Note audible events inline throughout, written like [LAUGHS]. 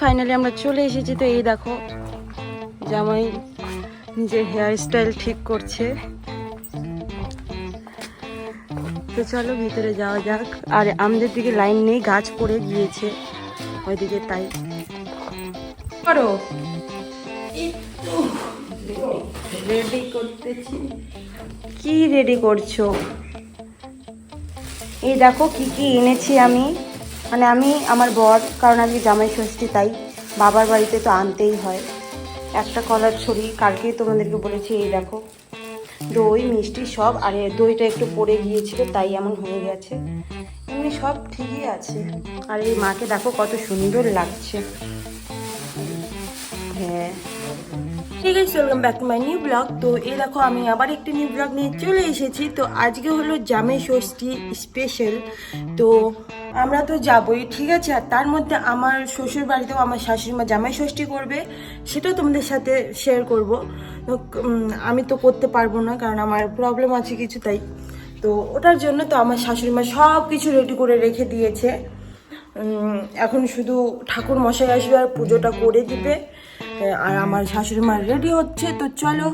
Finally আমরা চলে এসেছি। তো এই দেখো জামাই যে হেয়ার স্টাইল ঠিক করছে। তো চলো ভিতরে যাওয়া যাক। আর আমাদের দিকে লাইন নেই গাছ পড়ে গিয়েছে। ওইদিকে তাই। করো। রেডি করতেছি। কি রেডি করছ? এই দেখো কি কি এনেছি আমি। মানে আমি আমার বর, কারণ আজকে জামাই ষষ্ঠী, তাই বাবার বাড়িতে তো আনতেই হয়। একটা কলার ছড়ি, কালকেই তোমাদেরকে বলেছি, এই দেখো। দই, মিষ্টি সব, আর দইটা একটু পড়ে গিয়েছিল, তাই এমন হয়ে গেছে। এমনি সব ঠিকই আছে। আর এই মাকে দেখো কত সুন্দর লাগছে। হ্যাঁ। ঠিক আছে welcome back to my new blog তো এই দেখো, আমি আবার একটি নিউ ব্লগ নিয়ে চলে এসেছি। তো আজকে হলো জামাই ষষ্ঠী স্পেশাল তো আমরা তো যাবই, ঠিক আছে? আর তার মধ্যে আমার শ্বশুর বাড়িতেও আমার শাশুড়ি মা জামাই ষষ্ঠী করবে, সেটাও তোমাদের সাথে শেয়ার করব। আমি তো করতে পারব না, কারণ আমার প্রবলেম আছে কিছু, তাই। তো ওটার জন্য তো আমার শাশুড়ি মা সব কিছু রেডি করে রেখে দিয়েছে। এখন শুধু ঠাকুর মশাই আসবে আর পুজোটা করে দিবে। আর আমার শাশুড়ি মা রেডি হচ্ছে, তো চলো।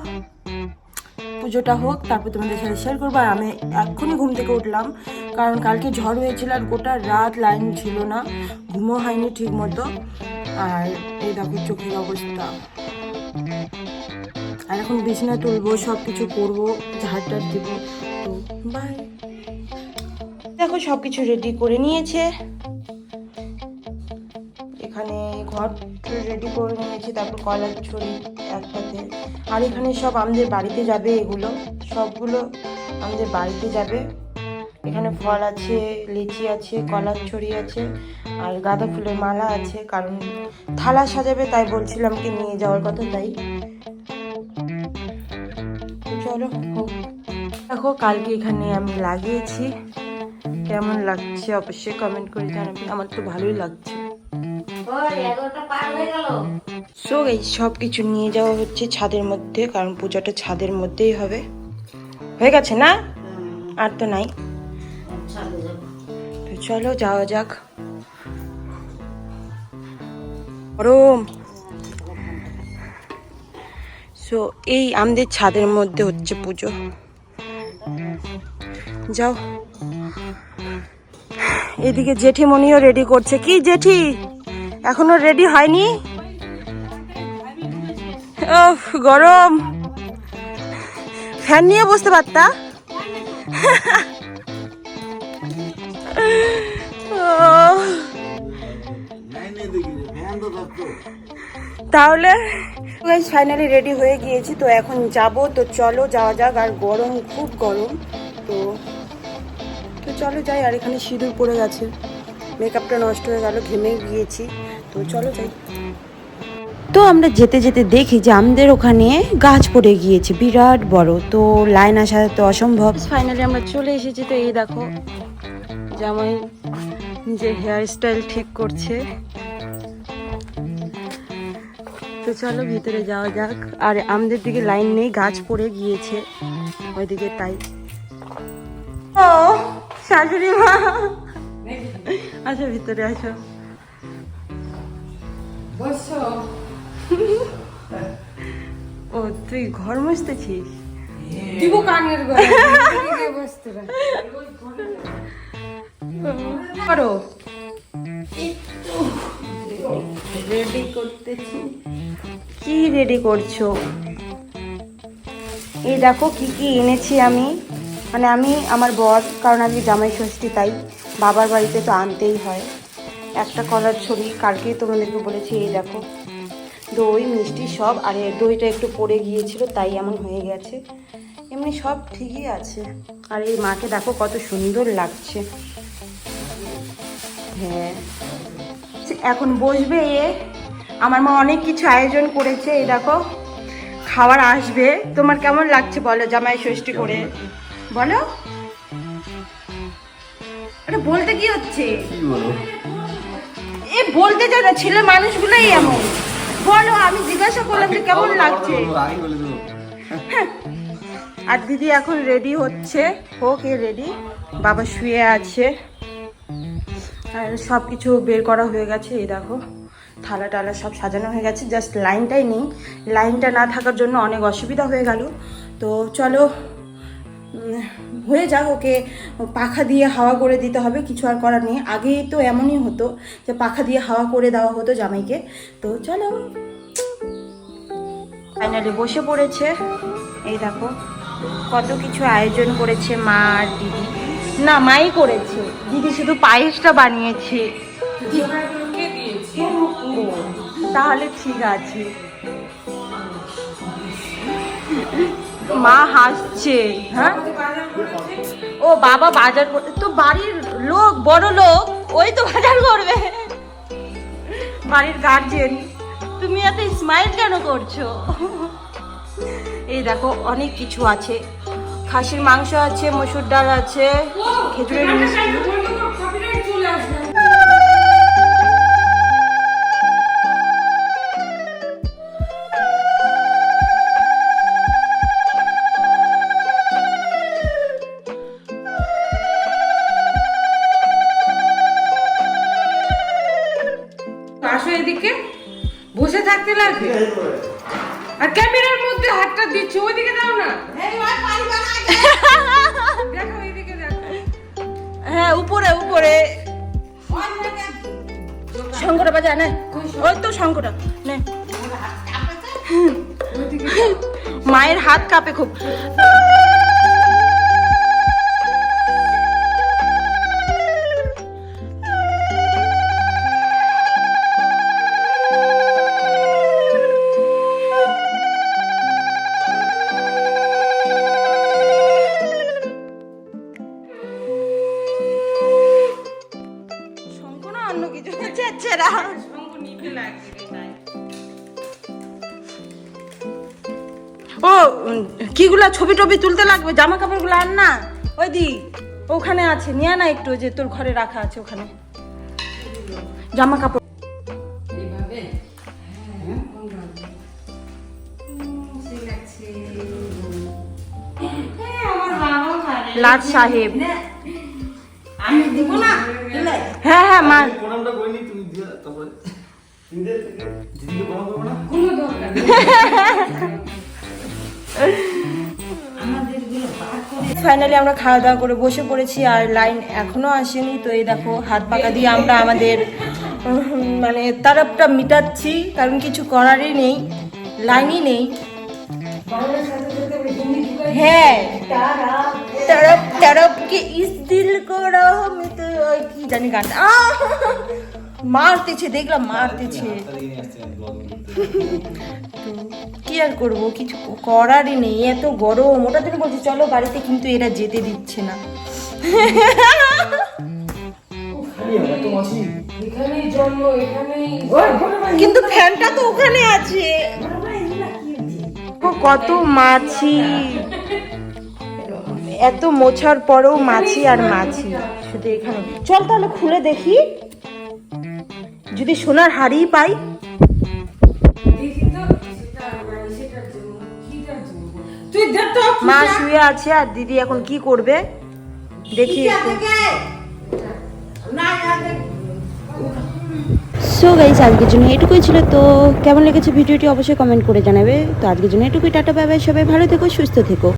পুজোটা হোক, তারপর তোমাদের সাথে শেয়ার করব। আর আমি এক্ষুনি ঘুম থেকে উঠলাম, কারণ কালকে ঝড় হয়েছিল আর গোটা রাত লাইন ছিল না। ঘুমও হয়নি ঠিক মতো। আর এই দেখো চোখের অবস্থা। আর এখন বিছানা তুলবো সব কিছু করব ঝাড়টার দিব। তো বাই দেখো সব কিছু রেডি করে নিয়েছে। রেডি করে নিয়েছি, তারপর কলার ছড়ি একসাথে। আর এখানে সব আমাদের বাড়িতে যাবে এগুলো। সবগুলো আমাদের বাড়িতে যাবে। এখানে ফল আছে, লিচি আছে কলার ছড়ি আছে, আর গাঁদা ফুলের মালা আছে, কারণ থালা সাজাবে তাই বলছিলাম কি নিয়ে যাওয়ার কথা তাই। চলো। দেখো, কালকে এখানে আমি লাগিয়েছি। কেমন লাগছে অবশ্যই কমেন্ট করে জানাবে। আমার তো ভালোই লাগছে। সো এই সব কিছু নিয়ে যাওয়া হচ্ছে ছাদের মধ্যে কারণ পূজাটা ছাদের মধ্যেই হবে। হয়ে গেছে না? আর তো নাই। তো চলো যাওয়া যাক। গরম। সো এই আমাদের ছাদের মধ্যে হচ্ছে পুজো। যাও। এদিকে জেঠিমণিও রেডি করছে। কি জেঠি? এখনও রেডি হয়নি? ওহ গরম। ফ্যান নিয়ে বসতে পারতা? তাহলে ফাইনালি রেডি হয়ে গিয়েছি, তো এখন যাব, তো চলো যাওয়া যাক, আর গরম, খুব গরম, তো তো চলো যাই, আর এখানে সিঁদুর পড়ে গেছে। মেকআপটা নষ্ট হয়ে গেল, ঘেমে গিয়েছি। তো চলো যাই। তো আমরা যেতে যেতে দেখি যে আমাদের ওখানে গাছ পড়ে গিয়েছে, বিরাট বড়। তো লাইন আসা তো অসম্ভব। ফাইনালি আমরা চলে এসেছি, তো এই দেখো জামাই যে হেয়ার স্টাইল ঠিক করছে। তো চলো ভিতরে যাওয়া যাক। আর আমাদের দিকে লাইন নেই, গাছ পড়ে গিয়েছে। ওইদিকে তাই। ও, শাশুড়ি মা। আচ্ছা ভিতরে আসো। [LAUGHS] ও তুই ঘর মুছতেছিস? দিব কানের গলায় বসতে করো। রেডি করতেছি। কি রেডি করছ? এই দেখো কি কি এনেছি আমি। মানে আমি আমার বর কারণ আজকে জামাই ষষ্ঠী তাই বাবার বাড়িতে তো আনতেই হয়। একটা কলার ছড়ি, কালকেই তোমাদেরকে বলেছি, এই দেখো। দই, মিষ্টি সব, আর দইটা একটু পড়ে গিয়েছিল, তাই এমন হয়ে গেছে। এমনি সব ঠিকই আছে। আর এই মাকে দেখো কত সুন্দর লাগছে। হ্যাঁ। এখন বসবে এ। আমার মা অনেক কিছু আয়োজন করেছে, এই দেখো। খাবার আসবে। তোমার কেমন লাগছে বলো, জামাই ষষ্ঠী করে? বলো। এটা বলতে কি হচ্ছে? এ বলতে চায় না ছেলে মানুষগুলোই এমন। বলো আমি জিজ্ঞাসা করলাম যে কেমন লাগছে? আর দিদি এখন রেডি হচ্ছে। হোক এ রেডি বাবা শুয়ে আছে। আর সব কিছু বের করা হয়ে গেছে এই দেখো। থালা টালা সব সাজানো হয়ে গেছে। জাস্ট লাইনটাই নেই। লাইনটা না থাকার জন্য অনেক অসুবিধা হয়ে গেল। তো চলো হয়ে যাক ওকে পাখা দিয়ে হাওয়া করে দিতে হবে কিছু আর করার নেই। আগে তো এমনই হতো যে পাখা দিয়ে হাওয়া করে দেওয়া হতো জামাইকে। তো চলো। ফাইনালি বসে পড়েছে। এই দেখো কত কিছু আয়োজন করেছে মা আর দিদি। না মাই করেছে। দিদি শুধু পায়েসটা বানিয়েছে। তাহলে ঠিক আছে। মা হাসছে হ্যাঁ? ও বাবা বাজার তো বাড়ির লোক, বড় লোক, ওই তো বাজার করবে। বাড়ির গার্জেন তুমি এত স্মাইল কেন করছ? এই দেখো, অনেক কিছু আছে। খাসির মাংস আছে, মসুর ডাল আছে, খেজুরের মিষ্টি। শঙ্করা যায় না। ওই তো শঙ্কটা নে। মায়ের হাত কাঁপে খুব। লাগছে ও কিগুলা ছবি টবি তুলতে লাগবে? জামা কাপড়গুলো আর না? ওই দি ওখানে আছে। নিয়ে না একটু যে তোর ঘরে রাখা আছে ওখানে। জামা কাপড় হ্যাঁ পারে লাট সাহেব। আমি দিব না হ্যাঁ হ্যাঁ মা। প্রণামটা তুমি তারপরে করব না? কোনো দরকার নেই। ফাইনালি আমরা খাওয়া দাওয়া করে বসে পড়েছি আর লাইন এখনও আসেনি তো এই দেখো হাত পাকা দিয়ে আমরা আমাদের মানে তারপটা মিটাচ্ছি কারণ কিছু করারই নেই লাইনই নেই। হ্যাঁ। তরফ তরফকে ইস দিল কো রহো মিত কি জানি গান মারতেছে দেখলাম মারতেছে। কি আর করব? কিছু করারই নেই এত গরম। ওটা জন্য বলছি চলো বাড়িতে কিন্তু এরা যেতে দিচ্ছে না। কিন্তু ফ্যানটা তো ওখানে আছে। কত মাছি। এত মোছার পরেও মাছি আর মাছি। শুধু এখানে। চল তাহলে খুলে দেখি। যদি সোনার হাড়ি পাই। মানে মা শুয়ে আছে আর দিদি এখন কি করবে? দেখি একটু। সো গাইস আজকের জন্য এটুকুই ছিল। তো কেমন লেগেছে ভিডিওটি অবশ্যই কমেন্ট করে জানাবে। তো আজকের জন্য এটুকুই টাটা বাই বাই সবাই ভালো থেকো সুস্থ থেকো।